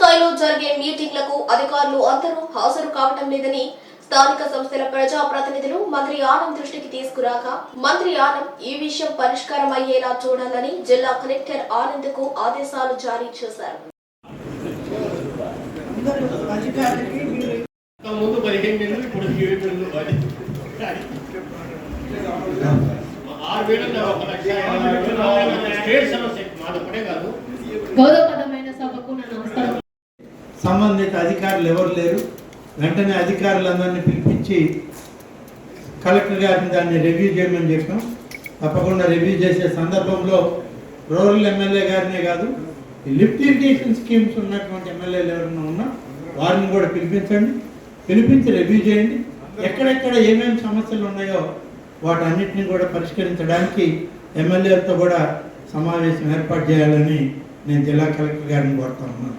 జిల్లాలో జరిగే మీటింగ్లకు అధికారులు అందరూ హాజరు కావటం లేదని స్థానిక సంస్థల ప్రజా ప్రతినిధులు మంత్రి ఆనం దృష్టికి తీసుకురాక మంత్రి ఆనం ఈ విషయం పరిష్కారం అయ్యేలా చూడాలని జిల్లా కలెక్టర్ ఆనంద్కు ఆదేశాలు జారీ చేశారు. అధికారులకి సంబంధిత అధికారులు ఎవరు లేరు. వెంటనే అధికారులందరినీ పిలిపించి కలెక్టర్ గారిని దాన్ని రివ్యూ చేయమని చెప్పాం. తప్పకుండా రివ్యూ చేసే సందర్భంలో రూరల్ ఎమ్మెల్యే గారినే కాదు ఈ లిఫ్ట్ ఇరిగేషన్ స్కీమ్స్ ఉన్నటువంటి ఎమ్మెల్యేలు ఎవరైనా ఉన్నా వారిని కూడా పిలిపించండి. పిలిపించి రివ్యూ చేయండి. ఎక్కడెక్కడ ఏమేమి సమస్యలు ఉన్నాయో వాటన్నిటిని కూడా పరిష్కరించడానికి ఎమ్మెల్యేలతో కూడా సమావేశం ఏర్పాటు చేయాలని నేను జిల్లా కలెక్టర్ గారిని కోరుతా ఉన్నాను.